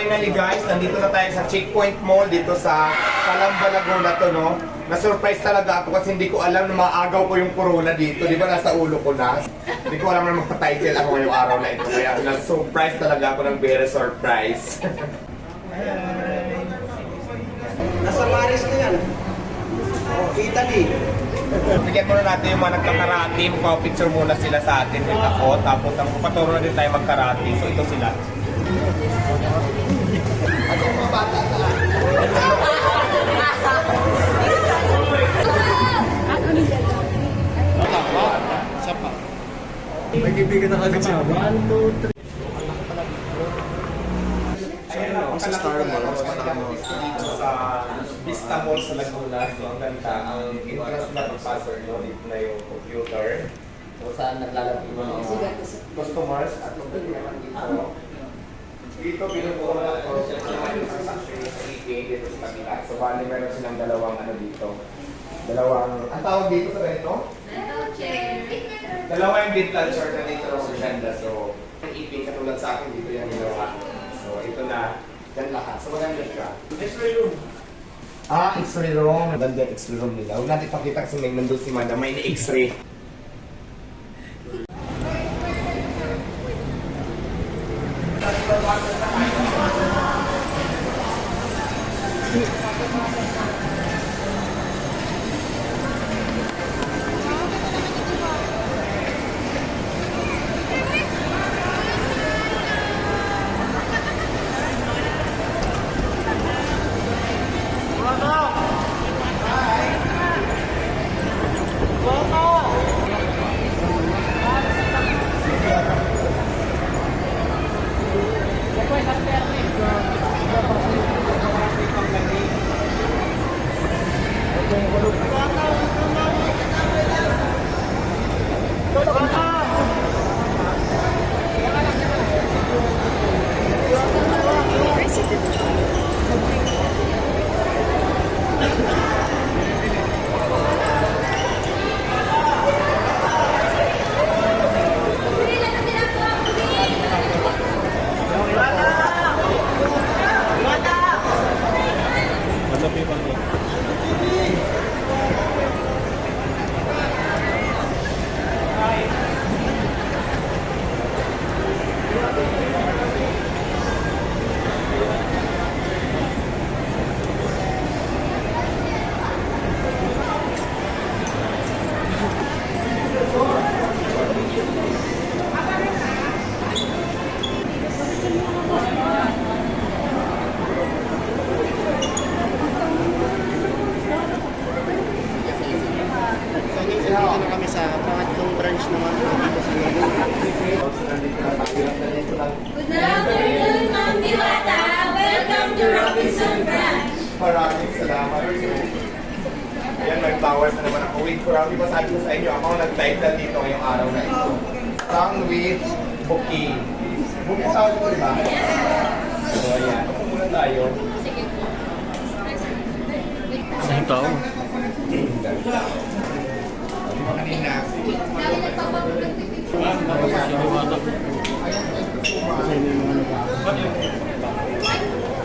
finally guys, nandito na tayo sa Checkpoint Mall dito sa Calamba, Laguna to, no? Na-surprise talaga ako kasi hindi ko alam na maagaw ko yung corona dito. Di ba nasa ulo ko na? Hindi ko alam na magpa-title ako ngayong araw na ito. Kaya na-surprise talaga ako ng very surprise. Nasa Paris na yan. Oh, Italy. Bigyan muna natin yung mga nagkakarati. Magpa-picture muna sila sa atin with ako. Tapos ang paturo na din tayo magkarati. So ito sila. May kaibigan na kagad siya. Ayun ako sa Star Mall. Dito sa Vista Mall sa Laguna. So ang ganda. Ang entrance na pagpasok nyo. Dito na yung computer. So saan naglalagay yung mga customers at kung pwede naman dito. Dito binubuo na transaction sa eBay dito sa kabila. So bali meron silang dalawang ano dito. Dalawang, ang tawag dito sa ganito? Dalawa yung dental short na dito sa ganda. So, yung ipin katulad sa akin dito yung ginawa. So, ito na. Yan lahat. So, maganda siya. X-ray room. Ah, x-ray room. Maganda yung x-ray room nila. Huwag natin pakita kasi may nandun si madam. May na-x-ray. So, Maraming salamat. Ayan, may flowers na naman ako. Wait, Kurami ba sabi ko sa inyo, ako ang nag-title dito ngayong araw na ito. Song with Bookie. Bookie tawag ko, di ba? So, ayan. Upo muna tayo. Saan tao? Kanina.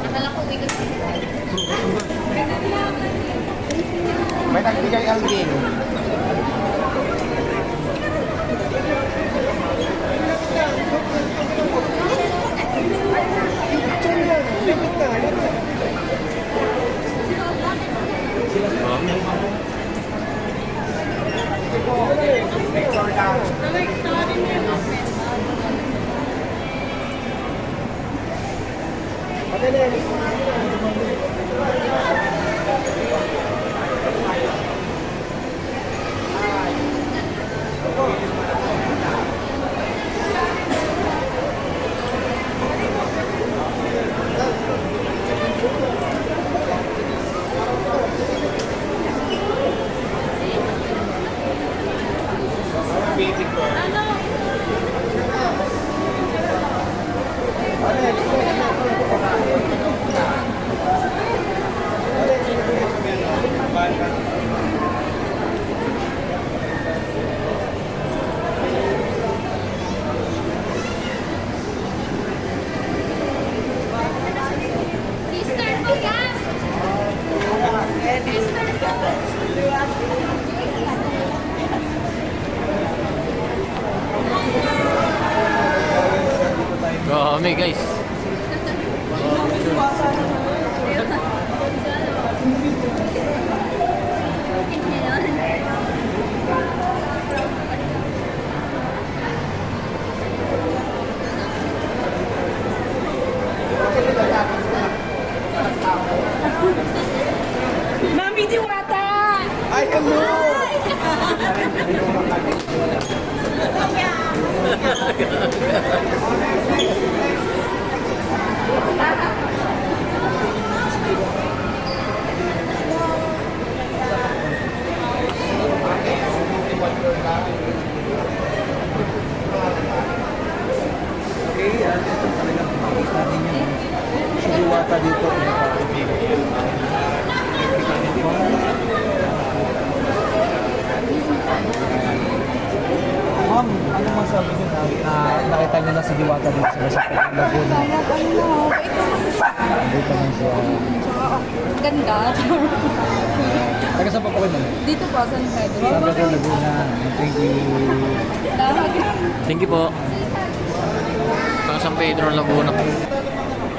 Akala ko bigat. May nagbigay Alvin. Picture lang. Baby Malamig guys. Si Diwata dito. Ma'am, ano masabi niyo na, na nakita niyo na si Diwata dito sa Masakit Laguna? Dito na siya. Ganda. Taga saan pa po kayo? Dito po, San Pedro. Sa Pedro Laguna. Thank you. Thank you po. Sa San Pedro, Laguna.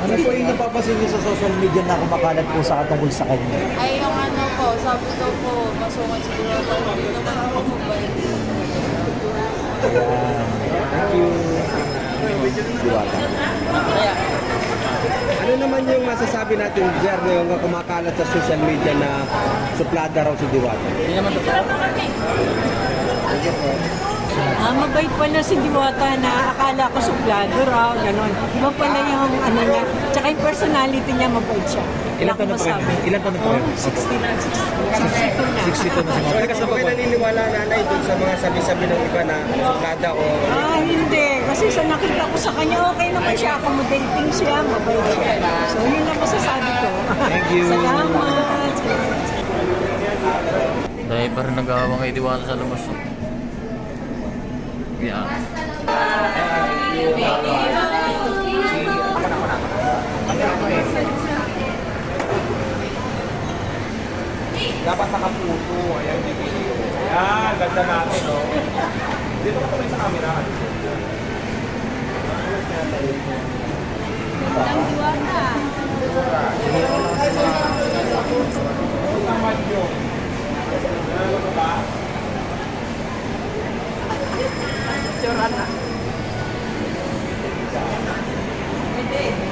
Ano po niyo sa social media na kumakalat po sa katungkol sa kanya? Ay, yung ano po, sabi ko po, masungan siguro ako. Hindi naman ako mabait. Ayan. Thank you. Diwata. Ano naman yung masasabi natin, Jer, na yung kumakalat sa social media na suplada raw si Diwata? Ah, mabait pala si Diwata na akala ko suplado raw, gano'n. Iba pala yung ano niya. Tsaka yung personality niya, mabait siya. Ilan taon na po kayo? Ilan taon na po kayo? 60 na. 62 na. 62 na So, kasi po kayo naniniwala nanay dun sa mga sabi-sabi ng iba na suplada o Ah, hindi. Kasi sa nakita ko sa kanya, okay naman siya. Accommodating siya, mabait siya. So, yun ang masasabi ko. Thank you. Salamat. Dahil pa rin nag-aawang kay Diwata sa labas. Yeah. Dapat nakaputo. Ayan, may video. Ayan, ganda natin, no? Dito ka tuloy sa camera. Ang diwata. Ang diwata. Ang diwata. picture na. Hindi.